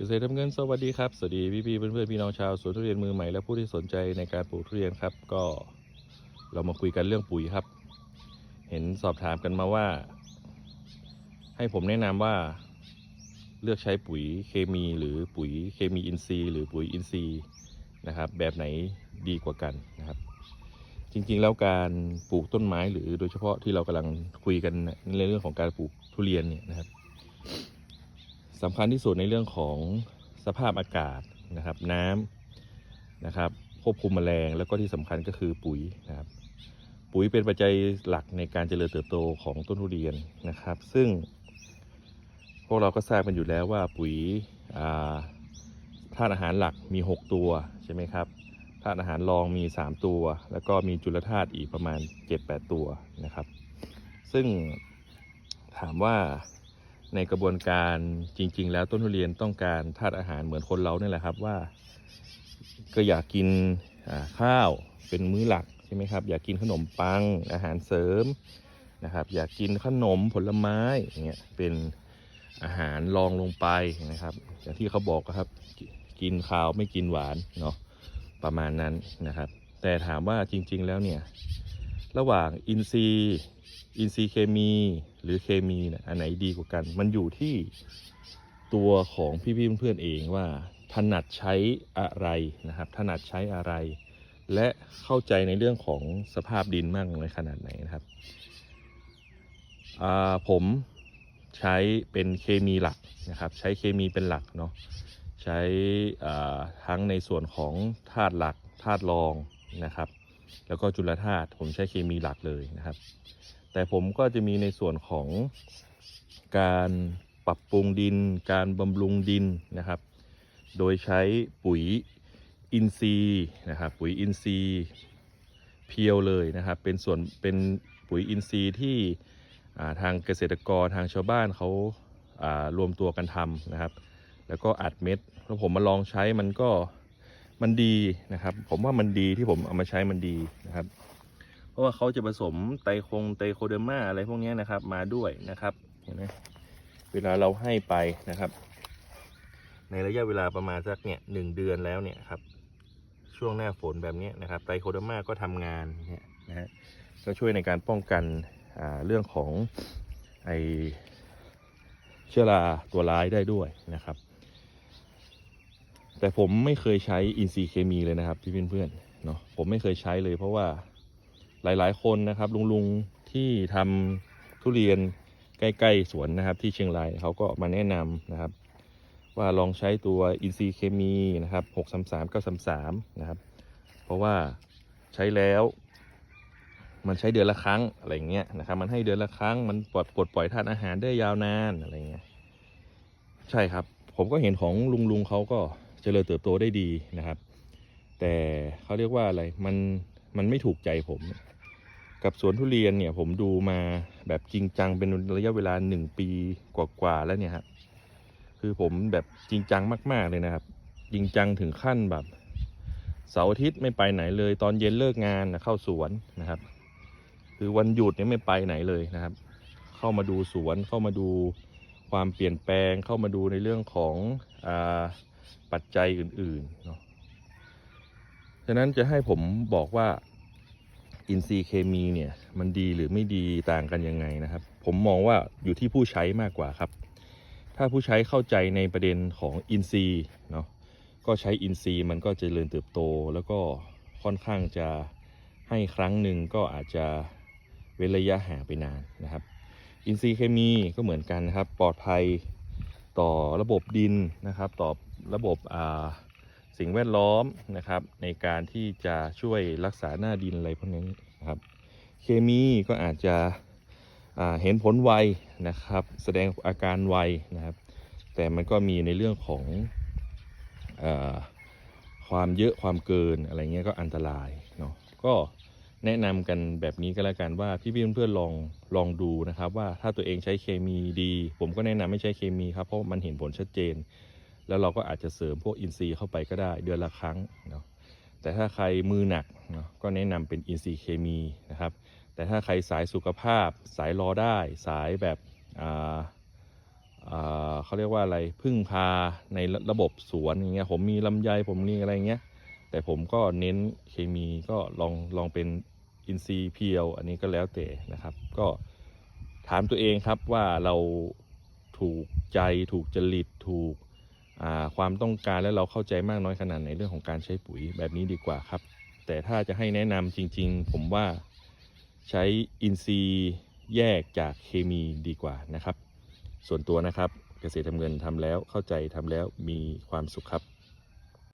เกษตรทำเงินสวัสดีครับสวัสดีพี่พี่ๆเพื่อนๆพี่น้องชาวสวนทุเรียนมือใหม่และผู้ที่สนใจในการปลูกทุเรียนครับ ก็เรามาคุยกันเรื่องปุ๋ยครับ เห็นสอบถามกันมาว่า ให้ผมแนะนำว่าเลือกใช้ปุ๋ยเคมีหรือปุ๋ยเคมีอินทรีย์ หรือปุ๋ยอินทรีย์นะครับ แบบไหนดีกว่ากันนะครับ จริงๆแล้วการปลูกต้นไม้หรือโดยเฉพาะที่เรากำลังคุยกันในเรื่องของการปลูกทุเรียนเนี่ยนะครับ สำคัญที่สุดในเรื่องของสภาพอากาศนะครับ น้ำนะครับควบคุมแมลงแล้วก็ที่สำคัญก็คือปุ๋ยนะครับ ปุ๋ยเป็นปัจจัยหลักในการเจริญเติบโตของต้นทุเรียนนะครับ ซึ่ง พวกเราก็ทราบกันอยู่แล้วว่าปุ๋ยธาตุอาหารหลักมี 6 ตัวใช่ไหมครับธาตุอาหารรองมี 3 ตัว แล้วก็มีจุลธาตุอีกประมาณ 7-8 ตัวนะครับ ซึ่งถามว่า ในกระบวนการจริง ๆ แล้วต้นทุเรียนต้องการธาตุอาหารเหมือนคนเราเนี่ยแหละครับว่า ก็อยากกินข้าวเป็นมื้อหลักใช่ไหมครับ อยากกินขนมปังอาหารเสริมนะครับ อยากกินขนมผลไม้อย่างเงี้ยเป็นอาหารรองลงไปนะครับ อย่างที่เขาบอกครับ กินข้าวไม่กินหวานเนาะประมาณนั้นนะครับ แต่ถามว่าจริง ๆ แล้วเนี่ย ระหว่างอินทรีย์อินทรีย์เคมีหรือเคมีนี่ยอันไหนดีกว่ากัน มันอยู่ที่ตัวของพี่ๆเพื่อนๆเองว่า ถนัดใช้อะไรนะครับ ถนัดใช้อะไร และเข้าใจในเรื่องของสภาพดินมากน้อยขนาดไหนนะครับผมใช้เป็นเคมีหลักนะครับ ใช้เคมีเป็นหลักเนาะใช้ทั้งในส่วนของธาตุหลักธาตุรองนะครับ แล้วก็จุลธาตุผมใช้เคมีหลักเลยนะครับ แต่ผมก็จะมีในส่วนของการปรับปรุงดิน การบำรุงดินนะครับ โดยใช้ปุ๋ยอินทรีย์นะครับปุ๋ยอินทรีย์เพียวเลยนะครับ เป็นส่วนเป็นปุ๋ยอินทรีย์ที่ทางเกษตรกรทางชาวบ้านเขาารวมตัวกันทำนะครับ แล้วก็อัดเม็ดแล้วผมมาลองใช้มันก็ มันดีนะครับ ผมว่ามันดีที่ผมเอามาใช้มันดีนะครับ เพราะว่าเขาจะผสมไตคงไตโคเดอร์มาอะไรพวกนี้นะครับ มาด้วยนะครับเห็นไหมเวลาเราให้ไปนะครับ ในระยะเวลาประมาณสักเนี่ยหนึ่งเดือนแล้วเนี่ยครับ ช่วงหน้าฝนแบบนี้นะครับไตโคเดอร์มาก็ทำงานเนี่ยนะฮะก็ช่วยในการป้องกันอ่าเรื่องของไอเชื้อราตัวร้ายได้ด้วยนะครับ แต่ผมไม่เคยใช้อินทรีย์เคมีเลยนะครับ พี่เพื่อนๆเนาะผมไม่เคยใช้เลยเพราะว่าหลายๆ คนนะครับ ลุงๆที่ทำทุเรียนใกล้ๆสวนนะครับ ที่เชียงรายเขาก็มาแนะนำนะครับ ว่าลองใช้ตัวอินทรีย์เคมีนะครับ633 933นะครับ เพราะว่าใช้แล้วมันใช้เดือนละครั้งอะไรเงี้ยนะครับ มันให้เดือนละครั้งมันปลดปลดปล่อยธาตุอาหารได้ยาวนานอะไรเงี้ยใช่ครับ ผมก็เห็นของลุงลุงๆเขาก็ เจริญเติบโตได้ดีนะครับ แต่เขาเรียกว่าอะไรมันมันไม่ถูกใจผม กับสวนทุเรียนเนี่ยผมดูมาแบบจริงจังเป็นระยะเวลาหนึ่งปีกว่าๆแล้วเนี่ยครับคือผมแบบจริงจังมาก ๆเลยนะครับ จริงจังถึงขั้นแบบเสาร์อาทิตย์ไม่ไปไหนเลย ตอนเย็นเลิกงานนะเข้าสวนนะครับ คือวันหยุดเนี่ยไม่ไปไหนเลยนะครับ เข้ามาดูสวนเข้ามาดูความเปลี่ยนแปลงเข้ามาดูในเรื่องของอา ปัจจัยอื่นๆเนาะฉะนั้นจะให้ผมบอกว่าอินทรีย์เคมีเนี่ยมันดีหรือไม่ดีต่างกันยังไงนะครับ ผมมองว่าอยู่ที่ผู้ใช้มากกว่าครับ ถ้าผู้ใช้เข้าใจในประเด็นของอินทรีย์เนาะก็ใช้อินทรีย์มันก็จเจริญเติบโต แล้วก็ค่อนข้างจะให้ครั้งหนึ่งก็อาจจะเว้นระยะห่างไปนานนะครับ อินทรีย์เคมีก็เหมือนกันนะครับ ปลอดภัย ต่อระบบดินนะครับ ต่อระบบสิ่งแวดล้อมนะครับ ในการที่จะช่วยรักษาหน้าดินอะไรพวกนี้นะครับ เคมีก็อาจจะเห็นผลไวนะครับ แสดงอาการไวนะครับ แต่มันก็มีในเรื่องของอความเยอะความเกินอะไรเงี้ยก็อันตรายเนาะก็ แนะนำกันแบบนี้ก็แล้วกันว่าพี่ๆเพื่อนๆลองลองดูนะครับ ว่าถ้าตัวเองใช้เคมีดี ผมก็แนะนำไม่ใช้เคมีครับเพราะมันเห็นผลชัดเจน แล้วเราก็อาจจะเสริมพวกอินทรีย์เข้าไปก็ได้เดือนละครั้งเนาะแต่ถ้าใครมือหนักเนาะก็แนะนำเป็นอินทรีย์เคมีนะครับ แต่ถ้าใครสายสุขภาพ สายรอได้ สายแบบอ่าอ่าเขาเรียกว่าอะไรพึ่งพาในระระบบสวนอย่างเงี้ยผมมีลำไยผมมีอะไรเงี้ย แต่ผมก็เน้นเคมีก็ลองลองเป็นอินทรีเพียว อันนี้ก็แล้วแต่นะครับ ก็ถามตัวเองครับว่าเราถูกใจถูกจริตถูกความต้องการและเราเข้าใจมากน้อยขนาดไหนเรื่องของการใช้ปุ๋ยแบบนี้ดีกว่าครับ แต่ถ้าจะให้แนะนำจริง ๆ ผมว่าใช้อินทรีแยกจากเคมีดีกว่านะครับ ส่วนตัวนะครับเกษตรทำเงินทำแล้วเข้าใจทำแล้วมีความสุขครับ